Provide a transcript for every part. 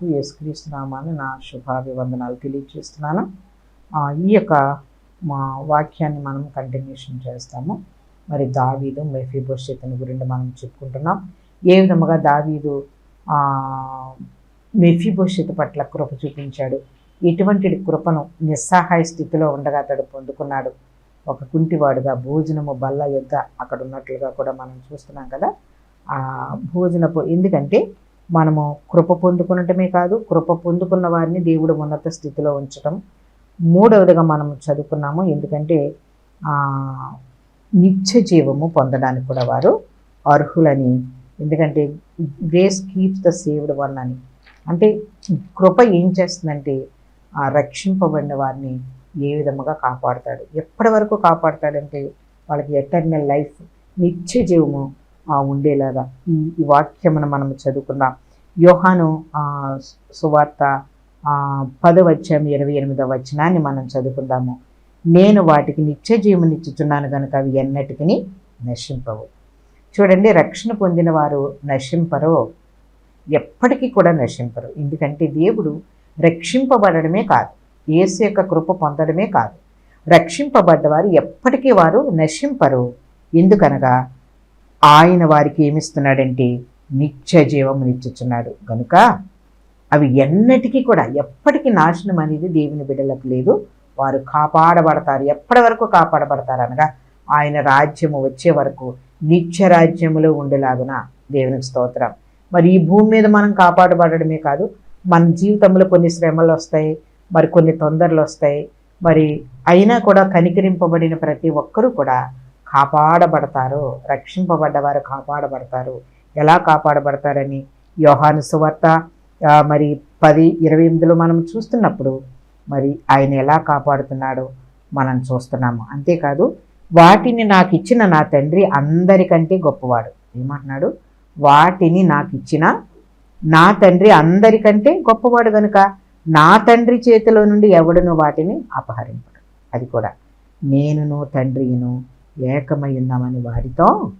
అందరికీ యేసుక్రీస్తు నా శుభాభివందనాలు తెలియజేస్తున్నాను ఈ యొక్క మా వాక్యాన్ని మనం కంటిన్యూషన్ చేస్తాము. మరి దావీదు మెఫీబోషెత్ని గురించి మనం చెప్పుకుంటున్నాం. ఏ విధముగా దావీదు ఆ, పట్ల కృప చూపించాడు? ఎటువంటి కృపను నిస్సహాయ స్థితిలో ఉండగా అతడు పొందుకున్నాడు? ఒక కుంటివాడుగా భోజనము బల్ల యొద్ద అక్కడ ఉన్నట్లుగా కూడా మనం చూస్తున్నాం కదా. భోజనపు ఎందుకంటే మనము కృప పొందుకునటమే కాదు కృప పొందుకున్న వారిని దేవుడు ఉన్నత స్థితిలో ఉంచటం మూడవదిగా మనం చదువుకున్నాము. ఎందుకంటే నిత్య జీవము పొందడానికి కూడా వారు అర్హులని. ఎందుకంటే grace keeps the saved one అని. అంటే కృప ఏం చేస్తుందంటే ఆ రక్షింపబడిన వారిని ఏ విధముగా కాపాడుతాడు. ఎప్పటి వరకు కాపాడుతాడంటే వాళ్ళకి ఎటర్నల్ లైఫ్ నిత్య జీవము ఉండేలాగా ఈ వాక్యమును మనం చదువుకుందాం. యోహాను సువార్త ఆ, పదవ అధ్యాయం ఇరవై ఎనిమిదవ వచనాన్ని మనం చదువుకుందాము. నేను వాటికి నిత్య జీవనిచ్చుచున్నాను కనుక అవి ఎన్నటికి నశింపవు. చూడండి రక్షణ పొందిన వారు నశింపరు ఎప్పటికీ కూడా నశింపరు. ఎందుకంటే దేవుడు రక్షింపబడడమే కాదు ఏసు యొక్క కృప పొందడమే కాదు. రక్షింపబడ్డవారు ఎప్పటికీ వారు నశింపరు. ఎందుకనగా ఆయన వారికి ఏమిస్తున్నాడంటే నిత్య జీవము నిచ్చుచున్నాడు కనుక అవి ఎన్నటికీ కూడా ఎప్పటికీ నాశనం అనేది దేవుని బిడ్డలకు లేదు. వారు కాపాడబడతారు. ఎప్పటి వరకు కాపాడబడతారు అనగా ఆయన రాజ్యము వచ్చే వరకు నిత్య రాజ్యములో ఉండేలాగున దేవునికి స్తోత్రం. మరి ఈ భూమి మీద మనం కాపాడబడడమే కాదు మన జీవితంలో కొన్ని శ్రమలు వస్తాయి మరి కొన్ని తొందరలు వస్తాయి. మరి అయినా కూడా కనికరింపబడిన ప్రతి ఒక్కరూ కూడా కాపాడబడతారో రక్షింపబడ్డవారు కాపాడబడతారు. ఎలా కాపాడబడతారని యోహాను సువార్త మరి పది ఇరవై ఎనిమిదిలో మనం చూస్తున్నప్పుడు మరి ఆయన ఎలా కాపాడుతున్నాడో మనం చూస్తున్నాము. అంతేకాదు వాటిని నాకు ఇచ్చిన నా తండ్రి అందరికంటే గొప్పవాడు. ఏమంటున్నాడు? వాటిని నాకు ఇచ్చిన నా తండ్రి అందరికంటే గొప్పవాడు గనుక నా తండ్రి చేతిలో నుండి ఎవడును వాటిని అపహరింపడు. అది కూడా నేనును తండ్రిను ఏకమై ఉన్నామని వారితో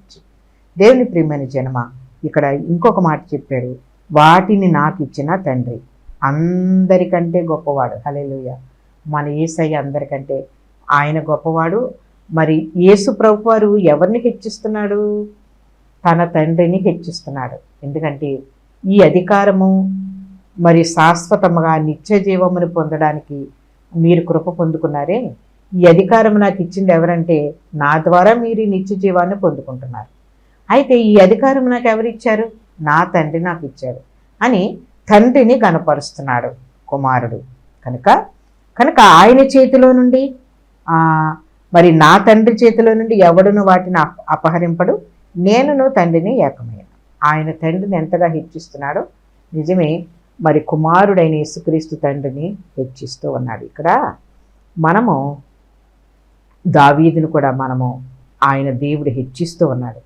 దేవుని ప్రియమైన జనమ ఇక్కడ ఇంకొక మాట చెప్పాడు. వాటిని నాకు ఇచ్చిన తండ్రి అందరికంటే గొప్పవాడు. హల్లెలూయా. మన ఏసయ్య అందరికంటే ఆయన గొప్పవాడు. మరి యేసు ప్రభు వారు ఎవరిని హెచ్చిస్తున్నాడు? తన తండ్రిని హెచ్చిస్తున్నాడు. ఎందుకంటే ఈ అధికారము మరి శాశ్వతముగా నిత్య జీవమును పొందడానికి మీరు కృప పొందుకున్నారే. ఈ అధికారం నాకు ఇచ్చింది ఎవరంటే నా ద్వారా మీరు ఈ నిత్య జీవాన్ని పొందుకుంటున్నారు. అయితే ఈ అధికారం నాకు ఎవరిచ్చారు నా తండ్రి నాకు ఇచ్చాడు అని తండ్రిని కనపరుస్తున్నాడు కుమారుడు. కనుక కనుక ఆయన చేతిలో నుండి మరి నా తండ్రి చేతిలో నుండి ఎవడును వాటిని అపహరింపడు? నేనును తండ్రిని ఏకమైన ఆయన తండ్రిని ఎంతగా హెచ్చిస్తున్నాడో నిజమే మరి కుమారుడైన యేసుక్రీస్తు తండ్రిని హెచ్చిస్తూ ఉన్నాడు. ఇక్కడ మనము దావీదును కూడా మనము ఆయన దేవుడు హెచ్చిస్తూ ఉన్నాడు.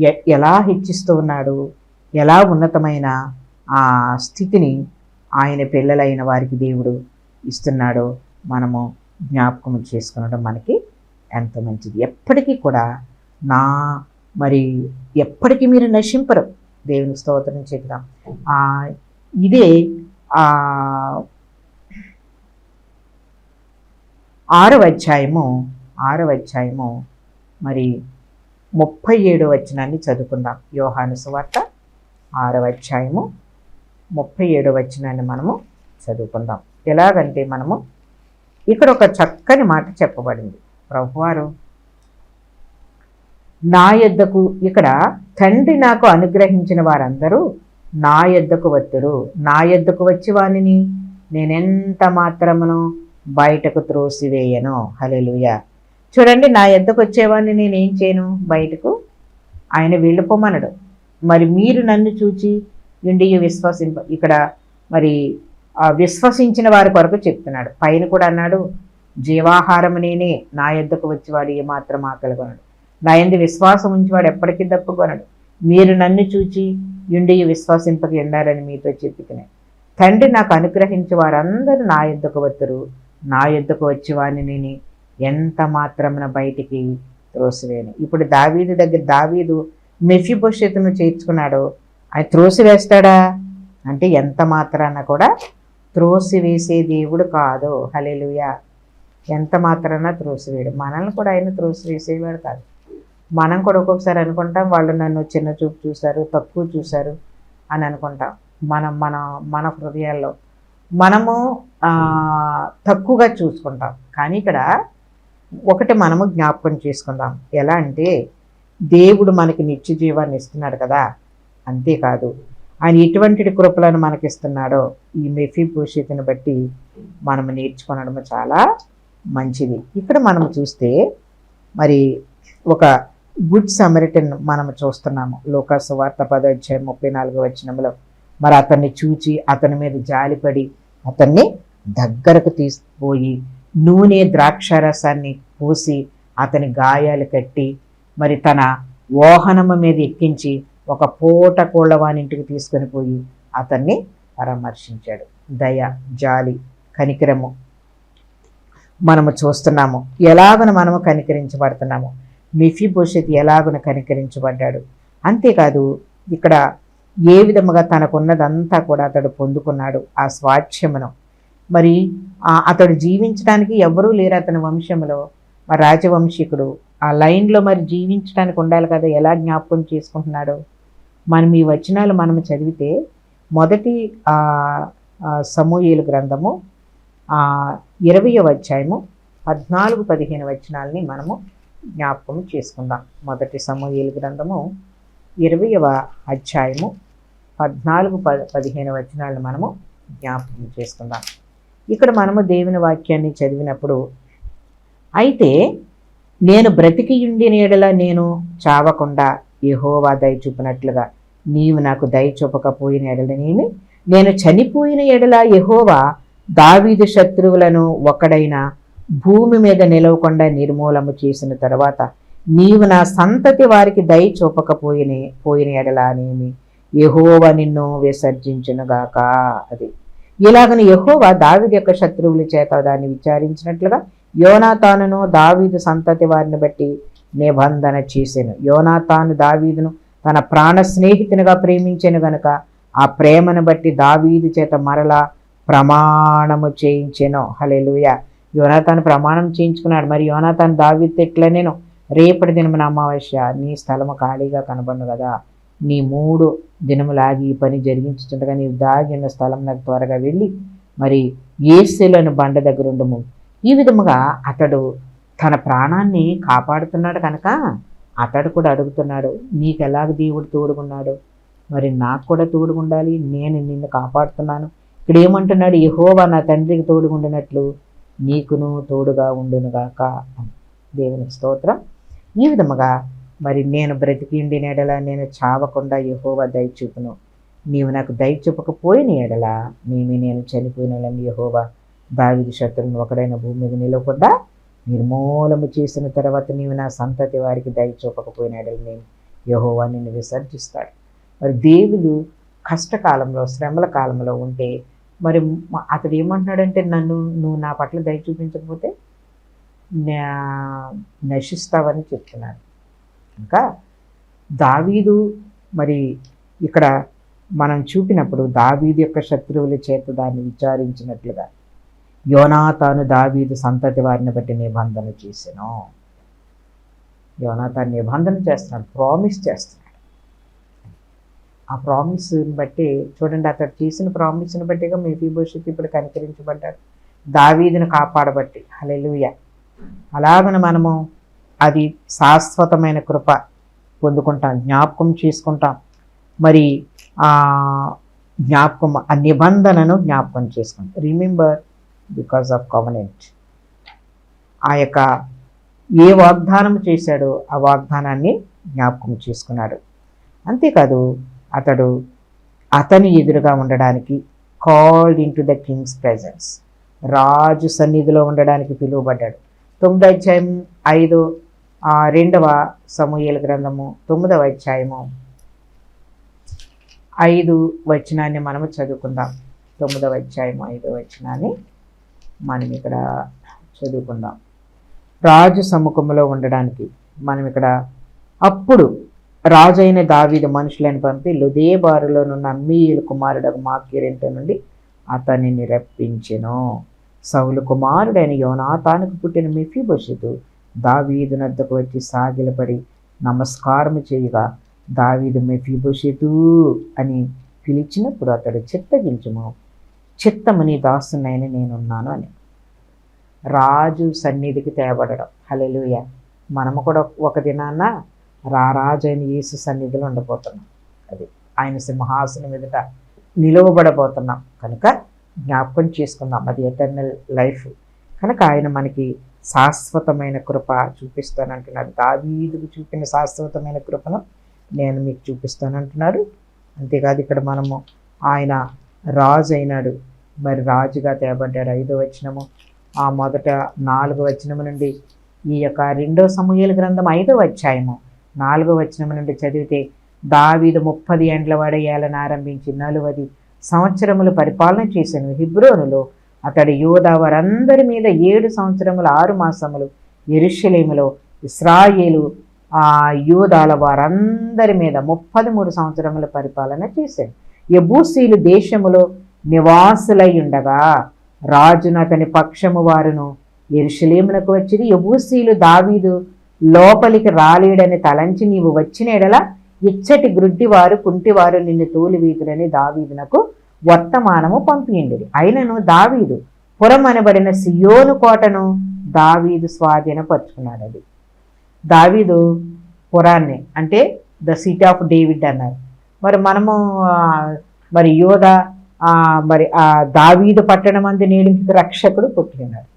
ఎ- ఎలా హెచ్చిస్తూ ఉన్నాడు? ఎలా ఉన్నతమైన ఆ స్థితిని ఆయన పిల్లలైన వారికి దేవుడు ఇస్తున్నాడో మనము జ్ఞాపకం చేసుకునడం మనకి ఎంత మంచిది. ఎప్పటికీ కూడా నా మరి ఎప్పటికీ మీరు నశింపరు. దేవుని స్తోత్రం చెప్తాం ఇదే ఆరవ అధ్యాయము ఆరవ అధ్యాయము మరి ముప్పై ఏడవ వచనాన్ని చదువుకుందాం. యోహాను సువార్త ఆరవ అధ్యాయము ముప్పై ఏడవ వచనాన్ని మనము చదువుకుందాం. ఎలాగంటే మనము ఇక్కడ ఒక చక్కని మాట చెప్పబడింది. ప్రభువారు నా యొద్దకు ఇక్కడ తండ్రి నాకు అనుగ్రహించిన వారందరూ నా యొద్దకు వత్తురు నా యొద్దకు వచ్చి వానిని నేనెంత మాత్రమును బయటకు త్రోసివేయను? హలెలుయా చూడండి నా యొద్దకు వచ్చేవాడిని నేనేం చేయను? బయటకు. ఆయన వెళ్ళిపోమనడు. మరి మీరు నన్ను చూచి ఇండి విశ్వసింప ఇక్కడ మరి విశ్వసించిన వారి కొరకు చెప్తున్నాడు. పైన కూడా అన్నాడు జీవాహారం నేనే నా ఎద్దకు వచ్చేవాడు ఏమాత్రం ఆకలిగొనడు నా ఎందు విశ్వాసం ఉంచేవాడు ఎప్పటికీ దప్పుకొనడు మీరు నన్ను చూచి ఇండి విశ్వాసింపకి ఉండారని మీతో చెప్పుకునే తండ్రి నాకు అనుగ్రహించి వారందరూ నా ఎద్దకు వత్తురు. నా ఎద్దకు వచ్చేవాడిని నేనే ఎంత మాత్రమున బయటికి త్రోసివేయను. ఇప్పుడు దావీదు దగ్గర దావీదు మెఫిభవిష్యత్తును చేర్చుకున్నాడు అది త్రోసివేస్తాడా? అంటే ఎంత మాత్రాన కూడా త్రోసివేసే దేవుడు కాదు. హలేలుయా ఎంత మాత్రాన త్రోసివేయడు? మనల్ని కూడా ఆయన త్రోసివేసేవాడు కాదు. మనం కూడా ఒక్కొక్కసారి అనుకుంటాం వాళ్ళు నన్ను చిన్న చూపు చూశారు తక్కువ చూశారు అని అనుకుంటాం. మనం మన మన హృదయాల్లో మనము తక్కువగా చూసుకుంటాం. కానీ ఇక్కడ ఒకటి మనము జ్ఞాపకం చేసుకుందాం. ఎలా అంటే దేవుడు మనకి నిత్య జీవాన్ని ఇస్తున్నాడు కదా. అంతేకాదు ఆయన ఎటువంటి కృపలను మనకి ఇస్తున్నాడో ఈ మెఫీ భూషితిని బట్టి మనం నేర్చుకోవడం చాలా మంచిది. ఇక్కడ మనం చూస్తే మరి ఒక గుడ్ సమరిటన్ మనం చూస్తున్నాము. లోకాసు వార్త పదోధ్యాయం ముప్పై నాలుగు వచ్చినంలో మరి అతన్ని చూచి అతని మీద జాలిపడి అతన్ని దగ్గరకు తీసుకుపోయి నూనె ద్రాక్షారసాన్ని పూసి అతని గాయాలు కట్టి మరి తన వాహనము మీద ఎక్కించి ఒక పూట కోళ్ళవానింటికి తీసుకొని పోయి అతన్ని పరామర్శించాడు. దయ జాలి కనికరము. మనము చూస్తున్నాము. ఎలాగున మనము కనికరించబడుతున్నాము? మిఫీ భవిష్యత్ ఎలాగున కనికరించబడ్డాడు? అంతేకాదు ఇక్కడ ఏ విధముగా తనకున్నదంతా కూడా అతడు పొందుకున్నాడు ఆ స్వాచ్ఛమును మరి ఆ అతడు జీవించడానికి ఎవరూ లేరు అతని వంశంలో మరి రాజవంశీకుడు ఆ లైన్లో మరి జీవించడానికి ఉండాలి కదా ఎలా జ్ఞాపకం చేసుకుంటున్నాడు. మనం ఈ వచనాలు మనం చదివితే మొదటి సమూహేలు గ్రంథము ఇరవై అధ్యాయము పద్నాలుగు పదిహేను వచనాలని మనము జ్ఞాపకం చేసుకుందాం. మొదటి సమూహేలు గ్రంథము ఇరవయవ అధ్యాయము పద్నాలుగు ప పదిహేను వచనాలను మనము జ్ఞాపకం చేసుకుందాం. ఇక్కడ మనము దేవుని వాక్యాన్ని చదివినప్పుడు అయితే నేను బ్రతికియుండిన నీడల నేను చావకుండా యహోవా దయ చూపినట్లుగా నీవు నాకు దయ చూపకపోయిన ఎడలనేమి నేను చనిపోయిన ఎడల యహోవా దావీదు శత్రువులను ఒక్కడైన భూమి మీద నిలవకుండా నిర్మూలము చేసిన తర్వాత నీవు నా సంతతి వారికి దయ చూపకపోయిన పోయిన ఎడల అనేమి యెహోవా నిన్ను విసర్జించునుగాక అది. ఇలాగని యెహోవా దావిది యొక్క శత్రువుల చేత దాన్ని విచారించినట్లుగా యోనాతానును దావీదు సంతతి వారిని బట్టి నిబంధన చేసెను. యోనాతాను దావీదును తన ప్రాణ స్నేహితునిగా ప్రేమించాను గనుక ఆ ప్రేమను బట్టి దావీదు చేత మరలా ప్రమాణము చేయించాను. హలెలుయ యోనాతాను ప్రమాణం చేయించుకున్నాడు. మరి యోనాతాను దావీదు ఎట్లా నేను? రేపటి దినమున అమావాస్య నీ స్థలము ఖాళీగా కనబడును కదా. నీ మూడు దినములాగి ఈ పని జరిగించుండగా నీవు దాగిన స్థలం నాకు త్వరగా వెళ్ళి మరి ఏసులను బండ దగ్గర ఉండము ఈ విధముగా అతడు తన ప్రాణాన్ని కాపాడుతున్నాడు కనుక అతడు కూడా అడుగుతున్నాడు నీకెలాగ దేవుడు తోడుగున్నాడు? మరి నాకు కూడా తోడుగుండాలి నేను నిన్ను కాపాడుతున్నాను. ఇక్కడ ఏమంటున్నాడు యహోవా నా తండ్రికి తోడుగుండినట్లు నీకును తోడుగా ఉండునుగాక దేవుని స్తోత్రం. ఈ విధముగా మరి నేను బ్రతికిండి ఎడల నేను చావకుండా యహోవా దయచూపును నీవు నాకు దయచూపకపోయిన ఎడల మేమే నేను చనిపోయిన యహోవా. దావిది శత్రులను ఒకడైన భూమి మీద నిలవకుండా నిర్మూలము చేసిన తర్వాత నీవు నా సంతతి వారికి దయ చూపకపోయిన నేను యహోవా నిన్ను విసర్జిస్తాడు. మరి దేవుడు కష్టకాలంలో శ్రమల కాలంలో ఉంటే మరి అతడు ఏమంటున్నాడంటే నన్ను నువ్వు నా పట్ల దయ చూపించకపోతే నా- నశిస్తావని చెప్తున్నాడు. ఇంకా దావీదు మరి ఇక్కడ మనం చూపినప్పుడు దావీదు యొక్క శత్రువుల చేత దాన్ని విచారించినట్లుగా యోనాతాను దావీదు సంతతి వారిని బట్టి నిబంధన చేసాను. యోనాతాను నిబంధన చేస్తున్నాడు ప్రామిస్ చేస్తున్నాడు. ఆ ప్రామిస్ని బట్టి చూడండి అతడు చేసిన ప్రామిస్ని బట్టిగా మేఫీ భవిష్యత్తు ఇప్పుడు కనికరించబడ్డాడు. దావీదును కాపాడబట్టి హలెలుయ అలాగన మనము అది శాశ్వతమైన కృప పొందుకుంటాం జ్ఞాపకం చేసుకుంటాం. మరి ఆ జ్ఞాపకం ఆ నిబంధనను జ్ఞాపకం చేసుకుంటాం. రిమెంబర్ బికాస్ ఆఫ్ కవనెంట్ ఆ యొక్క ఏ వాగ్దానం చేశాడో ఆ వాగ్దానాన్ని జ్ఞాపకం చేసుకున్నాడు. అంతేకాదు అతడు అతని ఎదురుగా ఉండడానికి called into the king's presence రాజు సన్నిధిలో ఉండడానికి పిలువబడ్డాడు. తొమ్మిదో అధ్యాయం ఐదు ఆ రెండవ సమూహల గ్రంథము తొమ్మిదవ అధ్యాయము ఐదు వచనాన్ని మనము చదువుకుందాం. తొమ్మిదవ అధ్యాయము ఐదవ వచనాన్ని మనం ఇక్కడ చదువుకుందాం. రాజు సముఖంలో ఉండడానికి మనం ఇక్కడ అప్పుడు రాజైన దావీదు మనుషులను పంపి లుదేబారులోనున్న అమ్మీయుల కుమారుడు మాకీరింట నుండి అతనిని రప్పించెను. సౌలు కుమారుడైన యోనాతానికి పుట్టిన మెఫీబోషెతు దావీదు నద్దకు వచ్చి సాగిలపడి నమస్కారము చేయగా దావీదు మెఫీబోషెతు అని పిలిచినప్పుడు అతడు చిత్తగించము. చిత్తము నీ దాసునైన నేనున్నాను అని. రాజు సన్నిధికి తేబడడం. హలెలుయ మనము కూడా ఒక దినాన్న రారాజు అయిన యేసు సన్నిధిలో ఉండబోతున్నాం. అది ఆయన సింహాసనం ఎదుట నిలువబడబోతున్నాం. కనుక జ్ఞాపకం చేసుకుందాం. అది ఎటర్నల్ లైఫ్. కనుక ఆయన మనకి శాశ్వతమైన కృప చూపిస్తానంటున్నారు దావీదుకు చూపిన శాశ్వతమైన కృపను నేను మీకు చూపిస్తానంటున్నారు అంతేకాదు ఇక్కడ మనము ఆయన రాజు అయినాడు మరి రాజుగా తేబడ్డాడు ఐదో వచనము. ఆ మొదట నాలుగు వచనము నుండి ఈ యొక్క రెండో సమూహల గ్రంథం ఐదో అధ్యాయము. నాలుగో వచనము నుండి చదివితే దావీదు ముప్పది ఏండ్ల వాడేయాలని ఆరంభించి నలువది సంవత్సరములు పరిపాలన చేశాను. హిబ్రోనులో అతడు యోధా వారందరి మీద ఏడు సంవత్సరములు ఆరు మాసములు ఎరుషలేములో ఇస్రాయేలు ఆ యూదాల వారందరి మీద ముప్పది మూడు సంవత్సరముల పరిపాలన చేశాను. ఎబూసీలు దేశములో నివాసులై ఉండగా రాజును అతని పక్షము వారును ఎరుషలేమునకు వచ్చింది ఎబూసీలు దావీదు లోపలికి రాలేడని తలంచి నీవు వచ్చిన ఎడల ఇచ్చటి గ్రుడ్డివారు కుంటివారు నిన్ను తోలివీతులని దావీదునకు వర్తమానము పంపిండి అయినను దావీదు పురమనబడిన సియోను కోటను దావీదు స్వాధీనపరుచుకున్నాడు అది దావీదు పురాన్ని అంటే ద సిటీ ఆఫ్ డేవిడ్ అన్నారు. మరి మనము మరి యోధ మరి ఆ దావీదు పట్టణం అంది నేడుకి రక్షకుడు పుట్టినాడు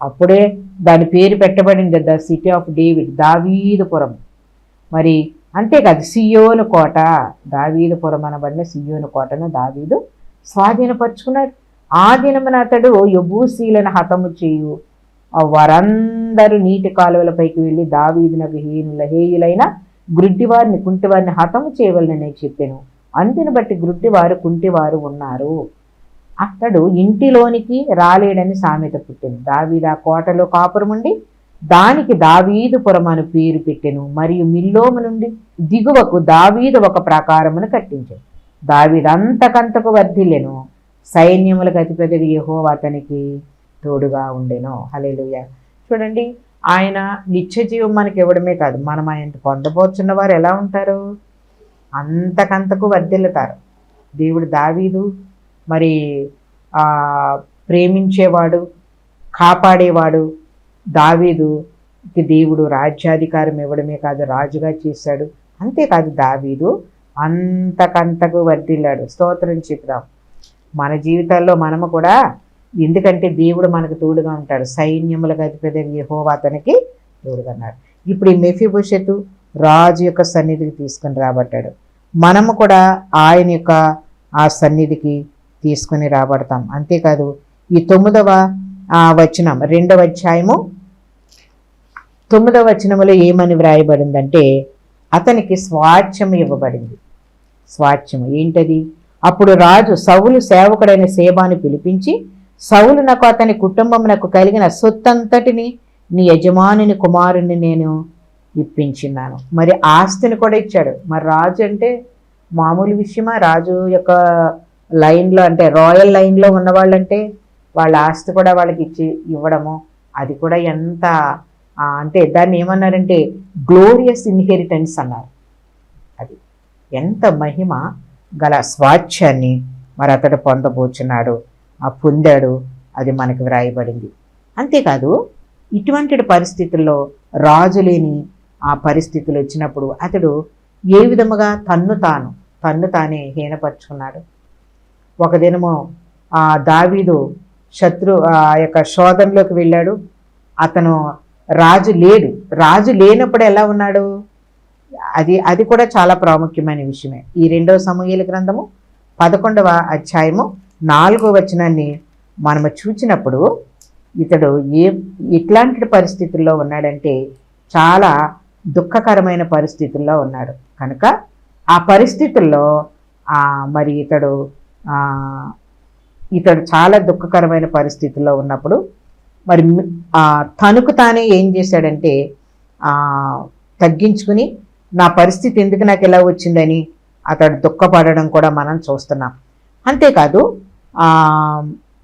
అప్పుడే దాని పేరు పెట్టబడింది ద సిటీ ఆఫ్ డేవిడ్ దావీదుపురం మరి అంతేకాదు సియోను కోట దావీదుపురం అనబడిన సియోను కోటను దావీదు స్వాధీనపరుచుకున్నాడు. ఆ దినమున అతడు యబూసీలను హతము చేయు వారందరూ నీటి కాలువలపైకి వెళ్ళి దావీదునకు హీనుల హేయులైన గ్రుడ్డివారిని కుంటివారిని హతము చేయవలనని చెప్పాను. అందుని బట్టి గ్రుడ్డివారు కుంటివారు ఉన్నారు. అతడు ఇంటిలోనికి రాలేడని సామెత పుట్టాను. దావీద కోటలో కాపురం ఉండి దానికి దావీదుపురం అని పేరు పెట్టెను. మరియు మిల్లోము నుండి దిగువకు దావీదు ఒక ప్రాకారమును కట్టించాడు దావీదంతకంతకు వర్ధిల్లెను. సైన్యములకు అతిపెద్దగా యెహోవా అతనికి తోడుగా ఉండెను. హలేలుయ చూడండి ఆయన నిత్య జీవం మనకి ఇవ్వడమే కాదు. మనం ఆయన పొందబోచున్న వారు ఎలా ఉంటారు? అంతకంతకు వర్ధిల్లుతారు. దేవుడు దావీదు మరి ప్రేమించేవాడు కాపాడేవాడు దావీదుకి దేవుడు రాజ్యాధికారం ఇవ్వడమే కాదు రాజుగా చేశాడు. అంతేకాదు దావీదు. అంతకంతకు వర్ధిల్లాడు. స్తోత్రం చెప్దాం. మన జీవితాల్లో మనము కూడా ఎందుకంటే దేవుడు మనకు తోడుగా ఉంటాడు. సైన్యములకు అధిపతి యెహోవా అతనికి తోడుగా ఉన్నాడు ఇప్పుడు ఈ మెఫిభూషత్తు రాజు యొక్క సన్నిధికి తీసుకొని రాబట్టాడు మనము కూడా ఆయన యొక్క ఆ సన్నిధికి తీసుకొని రాబడతాం. అంతేకాదు ఈ తొమ్మిదవ ఆ వచనం రెండవ అధ్యాయము తొమ్మిదవ వచనములో ఏమని వ్రాయబడిందంటే అతనికి స్వాచ్ఛము ఇవ్వబడింది. స్వాచ్ఛము ఏంటది? అప్పుడు రాజు సవులు సేవకుడైన సేబాను పిలిపించి సౌలు నాకు అతని కుటుంబమునకు కలిగిన సొత్తంతటిని నీ యజమానిని కుమారుని నేను ఇప్పించినాను. మరి ఆస్తిని కూడా ఇచ్చాడు. మరి రాజు అంటే మామూలు విషయమా? రాజు యొక్క లైన్లో అంటే రాయల్ లైన్లో ఉన్న వాళ్ళంటే వాళ్ళ ఆస్తి కూడా వాళ్ళకి ఇచ్చి ఇవ్వడము అది కూడా ఎంత అంటే దాన్ని ఏమన్నారంటే గ్లోరియస్ ఇన్హెరిటెన్స్ అన్నారు. అది ఎంత మహిమ గల స్వాచ్ఛాన్ని మరి అతడు పొందబోచున్నాడు. పొందాడు అది మనకు వ్రాయబడింది. అంతేకాదు ఇటువంటి పరిస్థితుల్లో రాజు లేని ఆ పరిస్థితులు వచ్చినప్పుడు అతడు ఏ విధముగా తన్ను తాను తన్ను తానే హీనపరుచుకున్నాడు. ఒక దినము ఆ దావీదు శత్రు ఆ యొక్క శోధనలోకి వెళ్ళాడు. అతను రాజు లేడు. రాజు లేనప్పుడు ఎలా ఉన్నాడు? అది అది కూడా చాలా ప్రాముఖ్యమైన విషయమే. ఈ రెండవ సమూహల గ్రంథము పదకొండవ అధ్యాయము నాలుగో వచనాన్ని మనము చూచినప్పుడు ఇతడు ఏ ఎట్లాంటి పరిస్థితుల్లో ఉన్నాడంటే చాలా దుఃఖకరమైన పరిస్థితుల్లో ఉన్నాడు. కనుక ఆ పరిస్థితుల్లో మరి ఇతడు ఇతడు చాలా దుఃఖకరమైన పరిస్థితుల్లో ఉన్నప్పుడు మరి మి- తనకు తానే ఏం చేశాడంటే తగ్గించుకుని నా పరిస్థితి ఎందుకు నాకు ఇలా వచ్చిందని అతడు దుఃఖపడడం కూడా మనం చూస్తున్నాం. అంతేకాదు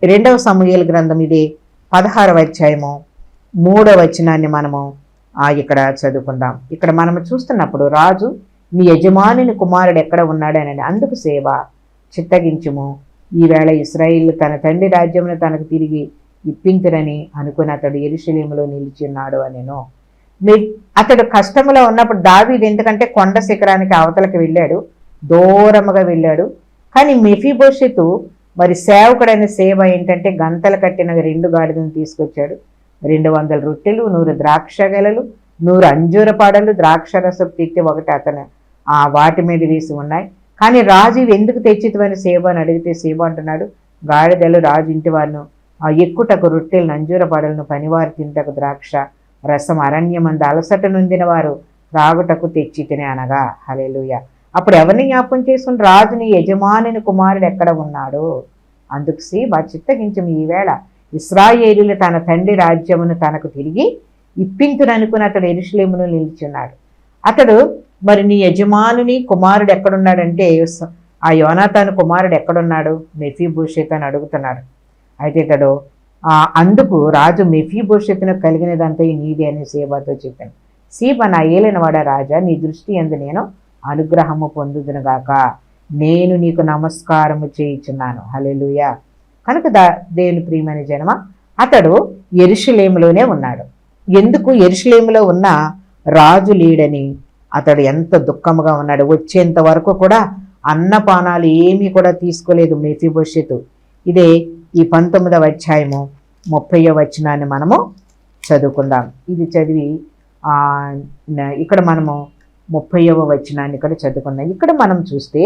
రెండవ సమూహల గ్రంథం ఇది పదహారవ అధ్యాయము మూడవ వచనాన్ని మనము ఆ, ఇక్కడ చదువుకుందాం. ఇక్కడ మనము చూస్తున్నప్పుడు రాజు మీ యజమానిని కుమారుడు ఎక్కడ ఉన్నాడనండి అందుకు సేవ చిత్తగించుము. ఈవేళ ఇస్రాయిల్ తన తండ్రి రాజ్యమును తనకు తిరిగి ఇప్పింతురని అనుకుని అతడు ఎరుషలేములో నిలిచి ఉన్నాడు మీ- అతడు కష్టములో ఉన్నప్పుడు దావీది ఎందుకంటే కొండ శిఖరానికి అవతలకి వెళ్ళాడు దూరముగా వెళ్ళాడు. కానీ మెఫీబోషెతు మరి సేవకుడైన సేవ ఏంటంటే గంతలు కట్టిన రెండు గాడిదను తీసుకొచ్చాడు. రెండు వందల రొట్టెలు నూరు ద్రాక్ష గెలలు నూరు అంజూర పాడలు ద్రాక్ష రసం తిట్టి ఒకటి అతను ఆ వాటి మీద వేసి ఉన్నాయి. కానీ రాజు ఎందుకు తెచ్చితమైన సేవ అని అడిగితే సేవ అంటున్నాడు గాడిదలు రాజు ఇంటి వారిను ఆ ఎక్కుటకు రొట్టెలను అంజూర పాడలను పనివారు తింటకు ద్రాక్ష రసం అరణ్యమంద అలసట నొందిన వారు రాగుటకు తెచ్చి తినే అనగా. హలేలుయ అప్పుడు ఎవరిని జ్ఞాపకం చేసుకుని రాజుని యజమానిని కుమారుడు ఎక్కడ ఉన్నాడు? అందుకు సీబా చిత్తగించం ఈవేళ ఇస్రాయేలీలు తన తండ్రి రాజ్యమును తనకు తిరిగి ఇప్పించుననుకుని అతడు ఎరుషులేమును నిలిచున్నాడు. అతడు మరి నీ యజమానుని కుమారుడు ఎక్కడున్నాడంటే ఆ యోనాతాను కుమారుడు ఎక్కడున్నాడు? మెఫీభూషిత్ అని అడుగుతున్నాడు. అయితే ఇతడు ఆ అందుకు రాజు మెఫీభూషిత్ను కలిగినదంతా నీది అని సీబాతో చెప్పాను సీబ నా ఏలినవాడ రాజా? నీ దృష్టి ఎందు నేను అనుగ్రహము పొందుదునుగాక నేను నీకు నమస్కారము చేయించున్నాను. హలెలుయ కనుక దా దేవుని ప్రియమైన జనమ అతడు ఎరుషులేములోనే ఉన్నాడు. ఎందుకు ఎరుషులేములో ఉన్న రాజు లీడని అతడు ఎంత దుఃఖముగా ఉన్నాడు. వచ్చేంత వరకు కూడా అన్నపానాలు ఏమీ కూడా తీసుకోలేదు మెఫిభవిష్యత్తు ఇదే ఈ పంతొమ్మిదవ అధ్యాయము ముప్పైవ వచనాన్ని మనము చదువుకుందాం. ఇది చదివి ఇక్కడ మనము ముప్పైవ వచనాన్ని ఇక్కడ చదువుకున్నాం. ఇక్కడ మనం చూస్తే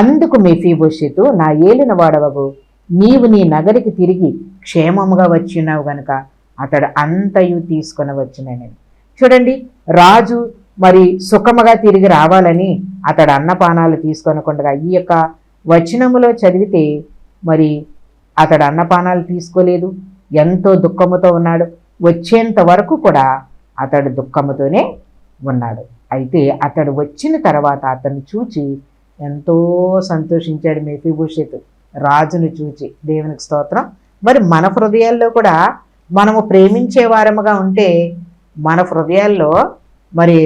అందుకు మెఫీభూషితు నా ఏలిన వాడవగు. నీవు నీ నగరికి తిరిగి క్షేమముగా వచ్చినావు గనుక అతడు అంతయు తీసుకొని వచ్చినని. చూడండి రాజు మరి సుఖముగా తిరిగి రావాలని అతడు అన్నపానాలు తీసుకొనకుండా ఈ యొక్క వచనములో చదివితే మరి అతడు అన్నపానాలు తీసుకోలేదు ఎంతో దుఃఖముతో ఉన్నాడు. వచ్చేంత వరకు కూడా అతడు దుఃఖముతోనే ఉన్నాడు. అయితే అతడు వచ్చిన తర్వాత అతన్ని చూచి ఎంతో సంతోషించాడు మెఫీభూషిత్ రాజును చూచి దేవునికి స్తోత్రం. మరి మన హృదయాల్లో కూడా మనము ప్రేమించే వారముగా ఉంటే మన హృదయాల్లో మరి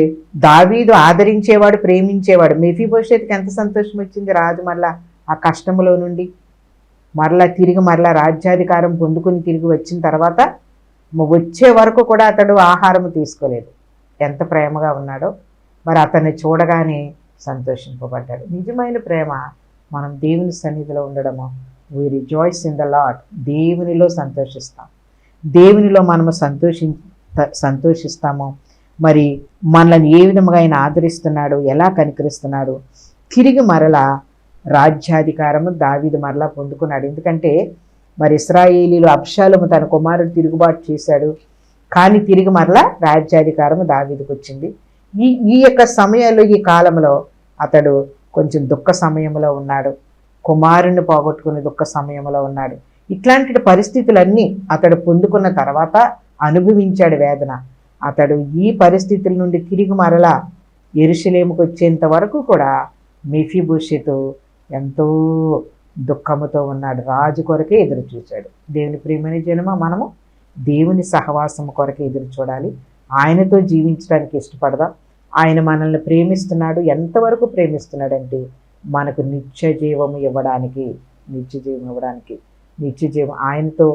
దావీదు ఆదరించేవాడు ప్రేమించేవాడు మెఫీభవిష్యత్తుకి ఎంత సంతోషం వచ్చింది రాజు మరలా ఆ కష్టములో నుండి. మరలా తిరిగి మరలా రాజ్యాధికారం పొందుకుని తిరిగి వచ్చిన తర్వాత వచ్చే వరకు కూడా అతడు ఆహారం తీసుకోలేదు. ఎంత ప్రేమగా ఉన్నాడో. మరి అతన్ని చూడగానే సంతోషింపబడ్డాడు. నిజమైన ప్రేమ మనం దేవుని సన్నిధిలో ఉండడము. We rejoice in the Lord దేవునిలో సంతోషిస్తాం. దేవునిలో మనము సంతోషి సంతోషిస్తాము. మరి మనల్ని ఏ విధముగా ఆయన ఆదరిస్తున్నాడు? ఎలా కనికరిస్తున్నాడు? తిరిగి మరలా రాజ్యాధికారము దావీదు మరలా పొందుకున్నాడు. ఎందుకంటే మరి ఇస్రాయేలీలు అప్షాలము తన కుమారుడు తిరుగుబాటు చేశాడు. కానీ తిరిగి మరలా రాజ్యాధికారము దావీదుకు వచ్చింది. ఈ ఈ యొక్క సమయంలో ఈ కాలంలో అతడు కొంచెం దుఃఖ సమయంలో ఉన్నాడు. కుమారుని పోగొట్టుకుని దుఃఖ సమయంలో ఉన్నాడు. ఇట్లాంటి పరిస్థితులన్నీ అతడు పొందుకున్న తర్వాత అనుభవించాడు వేదన. అతడు ఈ పరిస్థితుల నుండి తిరిగి మరలా ఎరుషలేముకు వచ్చేంత వరకు కూడా మిఫిభూషితు ఎంతో దుఃఖముతో ఉన్నాడు. రాజు కొరకే ఎదురు చూశాడు. దేవుని ప్రియమైన జనమ మనము దేవుని సహవాసం కొరకే ఎదురు చూడాలి. ఆయనతో జీవించడానికి ఇష్టపడదాం. ఆయన మనల్ని ప్రేమిస్తున్నాడు. ఎంతవరకు ప్రేమిస్తున్నాడంటే మనకు నిత్య జీవము ఇవ్వడానికి నిత్య జీవం ఇవ్వడానికి నిత్య జీవం ఆయనతో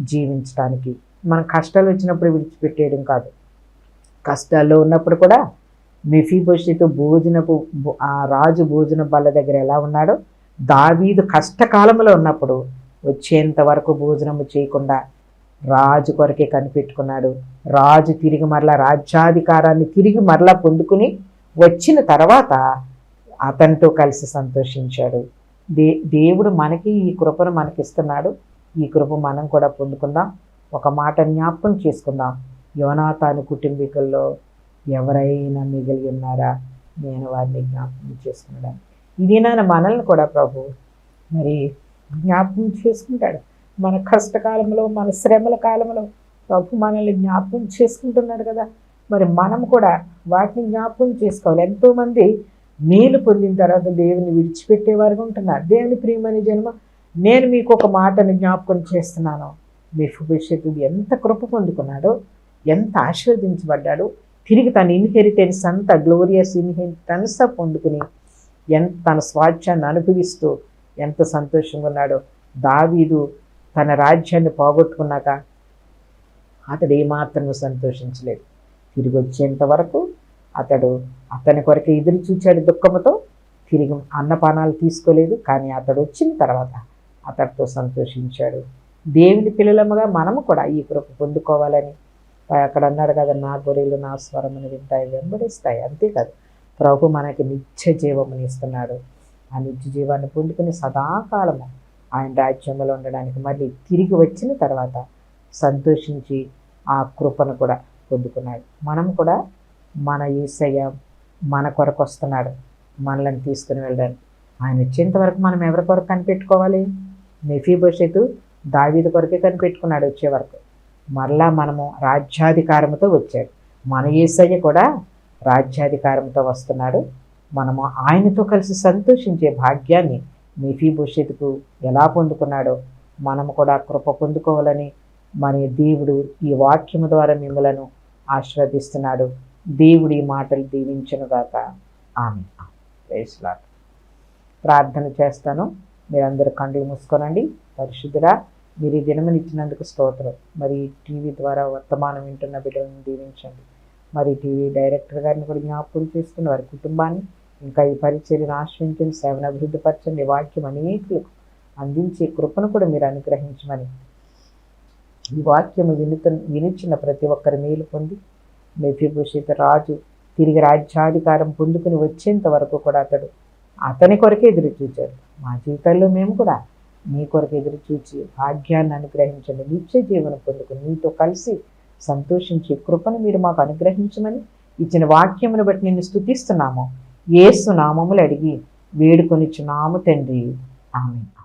జీవించడానికి. మన కష్టాలు వచ్చినప్పుడు విడిచిపెట్టేయడం కాదు. కష్టాల్లో ఉన్నప్పుడు కూడా మెఫీభవిష్యత్తు భోజనపు ఆ రాజు భోజన బల్ల దగ్గర ఎలా ఉన్నాడో దావీదు కష్టకాలంలో ఉన్నప్పుడు వచ్చేంత వరకు భోజనము చేయకుండా రాజు కొరకే కనిపెట్టుకున్నాడు. రాజు తిరిగి మరలా రాజ్యాధికారాన్ని తిరిగి మరలా పొందుకుని వచ్చిన తర్వాత అతనితో కలిసి సంతోషించాడు. దే దేవుడు మనకి ఈ కృపను మనకిస్తున్నాడు. ఈ కృప మనం కూడా పొందుకుందాం. ఒక మాట జ్ఞాపకం చేసుకుందాం. యోనాతాను కుటుంబీకుల్లో ఎవరైనా మిగిలి ఉన్నారా? నేను వారిని జ్ఞాపకం చేసుకున్నాను. ఇది నాన్న మనల్ని కూడా ప్రభు మరి జ్ఞాపకం చేసుకుంటాడు? మన కష్టకాలంలో మన శ్రమల కాలంలో ప్రభు మనల్ని జ్ఞాపకం చేసుకుంటున్నాడు కదా. మరి మనం కూడా వాటిని జ్ఞాపకం చేసుకోవాలి. ఎంతోమంది మేలు పొందిన తర్వాత దేవుని విడిచిపెట్టేవారుగా ఉంటున్నారు. దేవుని ప్రియమని జన్మ నేను మీకు ఒక మాటను జ్ఞాపకం చేస్తున్నాను. మీ భవిష్యత్తు ఎంత కృప పొందుకున్నాడో ఎంత ఆశీర్వదించబడ్డాడో తిరిగి తన ఇన్హెరిటెన్స్ అంతా గ్లోరియస్ ఇన్హెరిటెన్స్ పొందుకుని ఎంత తన స్వాధ్యాన్ని అనుభవిస్తూ ఎంత సంతోషంగా ఉన్నాడో దావీదు తన రాజ్యాన్ని పోగొట్టుకున్నాక అతడు ఏమాత్రం సంతోషించలేదు. తిరిగి వచ్చేంత వరకు అతడు అతని కొరకు ఎదురు చూచాడు దుఃఖముతో. తిరిగి అన్నపానాలు తీసుకోలేదు కానీ అతడు వచ్చిన తర్వాత అతడితో సంతోషించాడు. దేవుని పిల్లలముగా మనము కూడా ఈ కృప పొందుకోవాలని. అక్కడ అన్నాడు కదా నా గొర్రెలు నా స్వరమును వింటాయి వెంబడిస్తాయి. అంతేకాదు ప్రభు మనకి నిత్య జీవముని ఇస్తున్నాడు. ఆ నిత్య జీవాన్ని పొందుకుని సదాకాలము ఆయన రాజ్యంలో ఉండడానికి మళ్ళీ తిరిగి వచ్చిన తర్వాత సంతోషించి ఆ కృపను కూడా పొందుకున్నాడు. మనం కూడా మన ఈసయ్య మన కొరకు వస్తున్నాడు. మనల్ని తీసుకుని వెళ్ళడానికి. ఆయన వచ్చేంత వరకు మనం ఎవరి కొరకు కనిపెట్టుకోవాలి? మెఫీభవిష్యత్తు దావీదు కొరకే కనిపెట్టుకున్నాడు వచ్చే వరకు. మరలా మనము రాజ్యాధికారంతో వచ్చాడు. మన ఈసయ్య కూడా రాజ్యాధికారంతో వస్తున్నాడు. మనము ఆయనతో కలిసి సంతోషించే భాగ్యాన్ని మెఫీభవిష్యత్తుకు ఎలా పొందుకున్నాడో మనము కూడా కృప పొందుకోవాలని మరి దేవుడు ఈ వాక్యము ద్వారా మిమ్మలను ఆశీర్వదిస్తున్నాడు. దేవుడి మాటలు దీవించనుగాక ఆమె వేసులాట్ ప్రార్థన చేస్తాను. మీరందరూ కండ్లు మూసుకోనండి. పరిశుద్ధురా మీరు ఈ దినమనిచ్చినందుకు స్తోత్రం. మరి టీవీ ద్వారా వర్తమానం వింటున్న బిడ్డలను దీవించండి. మరి టీవీ డైరెక్టర్ గారిని కూడా జ్ఞాపకం చేసుకుని వారి కుటుంబాన్ని ఇంకా ఈ పరిచర్యను ఆశ్రయించండి సేవను అభివృద్ధిపరచండి వాక్యం అనేకులకు అందించే కృపను కూడా మీరు అనుగ్రహించమని. ఈ వాక్యము వినుత వినిచిన ప్రతి ఒక్కరి మేలు పొంది మెఫిభూషిత రాజు తిరిగి రాజ్యాధికారం పొందుకుని వచ్చేంత వరకు కూడా అతడు అతని కొరకే ఎదురు చూచాడు మా జీవితాల్లో మేము కూడా మీ కొరకు ఎదురు చూచి భాగ్యాన్ని అనుగ్రహించండి నిత్య జీవనం పొందుకుని మీతో కలిసి సంతోషించి కృపను మీరు మాకు అనుగ్రహించమని ఇచ్చిన వాక్యమును బట్టి నిన్ను స్థుతిస్తున్నాము ఏసు నామములు అడిగి వేడుకొనిచ్చున్నాము తండ్రి. ఆమె